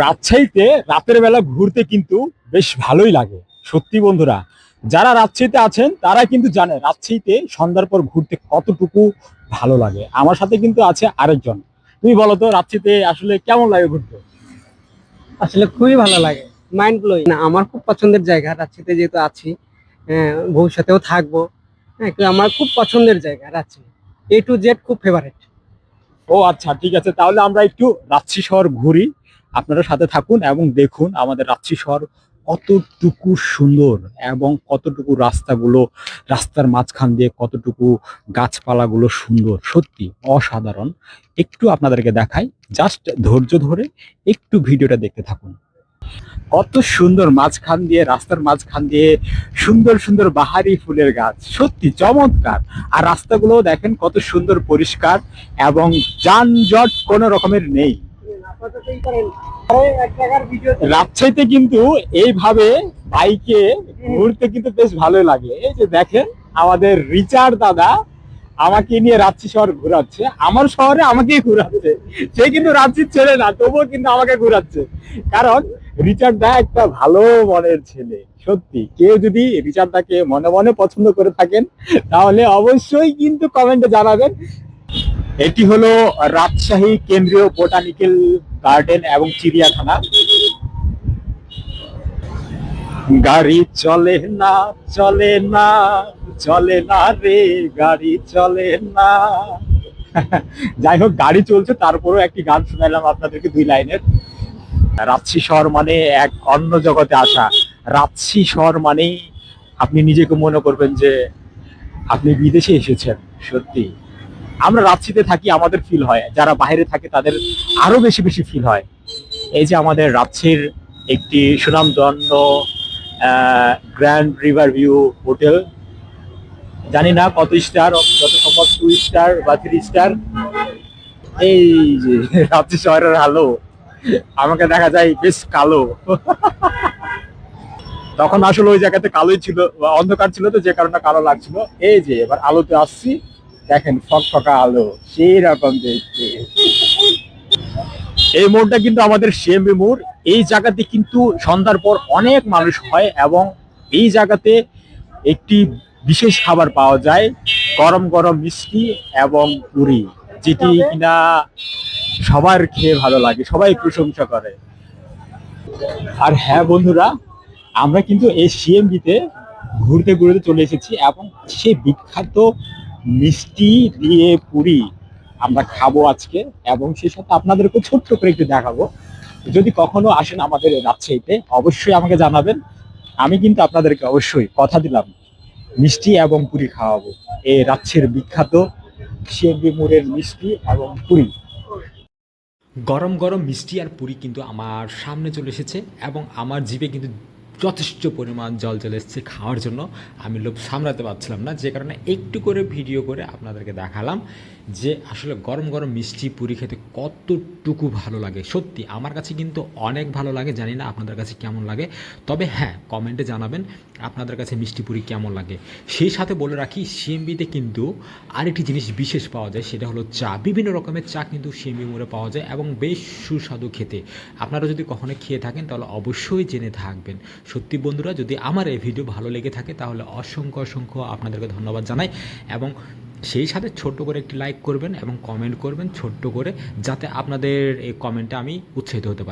রাজশাহীতে রাতের বেলা ঘুরতে কিন্তু বেশ ভালোই লাগে। সত্যি বন্ধুরা যারা রাজশাহীতে আছেন তারা কিন্তু জানে রাজশাহীতে সন্ধ্যার পর ঘুরতে কতটুকু ভালো লাগে। আমার সাথে কিন্তু আছে আরেকজন। তুমি বলো তো রাজশাহীতে আসলে কেমন লাগে ঘুরতে? আসলে খুবই ভালো লাগে মাইন্ড ব্লোয়িং না আমার খুব পছন্দের জায়গা রাঁচিতে যেহেতু আছি হ্যাঁ, ভবিষ্যতেও থাকব। হ্যাঁ আমার খুব পছন্দের জায়গা রাজশাহী। এ টু জেড খুব ফেভারেট ও আচ্ছা ঠিক আছে। তাহলে আমরা একটু রাজশী শহর ঘুরি। আপনারা সাথে থাকুন এবং দেখুন আমাদের রাজশী শহর কতটুকু সুন্দর এবং কতটুকু রাস্তাগুলো, রাস্তার মাঝখান দিয়ে কতটুকু গাছপালাগুলো সুন্দর। সত্যি অসাধারণ। একটু আপনাদেরকে দেখাই, জাস্ট ধৈর্য ধরে একটু ভিডিওটা দেখতে থাকুন। কত সুন্দর মাঝখান দিয়ে, রাস্তার মাঝখান দিয়ে সুন্দর সুন্দর বাহারি ফুলের গাছ। সত্যি চমৎকার। আর রাস্তাগুলো দেখেন কত সুন্দর পরিষ্কার এবং যানজট কোনো রকমের নেই। রাজশাহীতে কিন্তু এইভাবে বাইকে ঘুরতে কিন্তু বেশ ভালো লাগে। এই যে দেখেন, আমাদের রিচার্ড দাদা আমাকে নিয়ে রাজশাহী শহর ঘোরাচ্ছে। আমার শহরে আমাকেই ঘোরাচ্ছে। সে কিন্তু রাজশাহীর ছেলে না, তবুও কিন্তু আমাকে ঘোরাচ্ছে। কারণ রিচার্ড দা একটা ভালো মনের ছেলে, সত্যি। কেউ যদি রিচার্ড দাকে মনে মনে পছন্দ করে থাকেন, তাহলে অবশ্যই কিন্তু কমেন্টে জানাবেন। এটি হলো রাজশাহী কেন্দ্রীয় বোটানিক্যাল গার্ডেন এবং চিড়িয়াখানা। গাড়ি চলে না চলে না চলে না রে, গাড়ি চলে না। যাই হোক, গাড়ি চলছে, তারপরেও একটি গান শোনালাম আপনাদেরকে দুই লাইনের। রাজশী শহর মানে এক অন্য জগতে আসা। রাজশী শহর মানেই আপনি নিজেকে মনে করবেন যে আপনি বিদেশে এসেছেন, সত্যি। আমরা রাজশীতে থাকি, আমাদের ফিল হয়। যারা বাইরে থাকে, তাদের আরও বেশি বেশি ফিল হয়। এই যে আমাদের রাজশীর একটি সুনামধন্য গ্র্যান্ড রিভার ভিউ হোটেল জানি না কত স্টার যত সম্ভব টু স্টার বা থ্রি স্টার এই যে রাজশী শহরের আলো, আমাকে দেখা যায় বেশ কালো। তখন আসলে ওই জায়গাতে কালোই ছিল, অন্ধকার ছিল তো, যে কারণে কালো লাগছিল। এই যে, এবার আলোতে আসছি। দেখেন ফকফকা আলো সেই রকম দেখতে। এই মোড়টা কিন্তু আমাদের সিএমবি মোড়। এই জায়গাতে কিন্তু সন্ধ্যার পর অনেক মানুষ হয় এবং এই জায়গাতে একটি বিশেষ খাবার পাওয়া যায় গরম গরম মিষ্টি এবং পুরি যেটি কিনা সবার খেয়ে ভালো লাগে সবাই প্রশংসা করে। আর হ্যাঁ বন্ধুরা আমরা কিন্তু এই সিএমবিতে ঘুরতে ঘুরতে চলে এসেছি এবং সেই বিখ্যাত মিষ্টি দিয়ে পুরি আমরা খাব আজকে এবং সেই সাথে আপনাদেরকে ছোট্ট করে একটু দেখাবো। যদি কখনো আসেন আমাদের রাজশাহীতে, অবশ্যই আমাকে জানাবেন। আমি কিন্তু আপনাদেরকে অবশ্যই কথা দিলাম, মিষ্টি এবং পুরি খাওয়াবো। এই রাজশাহীর বিখ্যাত সিএমবি মোড়ের মিষ্টি এবং পুরি। গরম গরম মিষ্টি আর পুরি কিন্তু আমার সামনে চলে এসেছে এবং আমার জিভে কিন্তু যথেষ্ট পরিমাণ জল চলে এসেছে খাওয়ার জন্য। আমি লোভ সামলাতে পারছিলাম না, যে কারণে একটু করে ভিডিও করে আপনাদেরকে দেখালাম যে আসলে গরম গরম মিষ্টি পুরি খেতে কতটুকু ভালো লাগে। সত্যি, আমার কাছে কিন্তু অনেক ভালো লাগে, জানি না আপনাদের কাছে কেমন লাগে। তবে হ্যাঁ কমেন্টে জানাবেন আপনাদের কাছে মিষ্টি পুরি কেমন লাগে। সেই সাথে বলে রাখি, সিএমবিতে কিন্তু আরেকটি জিনিস বিশেষ পাওয়া যায়, সেটা হলো চা। বিভিন্ন রকমের চা কিন্তু সিএমবি মোড়ে পাওয়া যায় এবং বেশ সুস্বাদু খেতে। আপনারা যদি কখনো খেয়ে থাকেন, তাহলে অবশ্যই জেনে থাকবেন। সত্যি বন্ধুরা, যদি আমার এই ভিডিও ভালো লেগে থাকে, তাহলে অসংখ্য অসংখ্য আপনাদেরকে ধন্যবাদ জানাই এবং সেই সাথে ছোট্ট করে একটি লাইক করবেন এবং কমেন্ট করবেন, ছোট্ট করে, যাতে আপনাদের এই কমেন্টে আমি উৎসাহিত হতে পারি।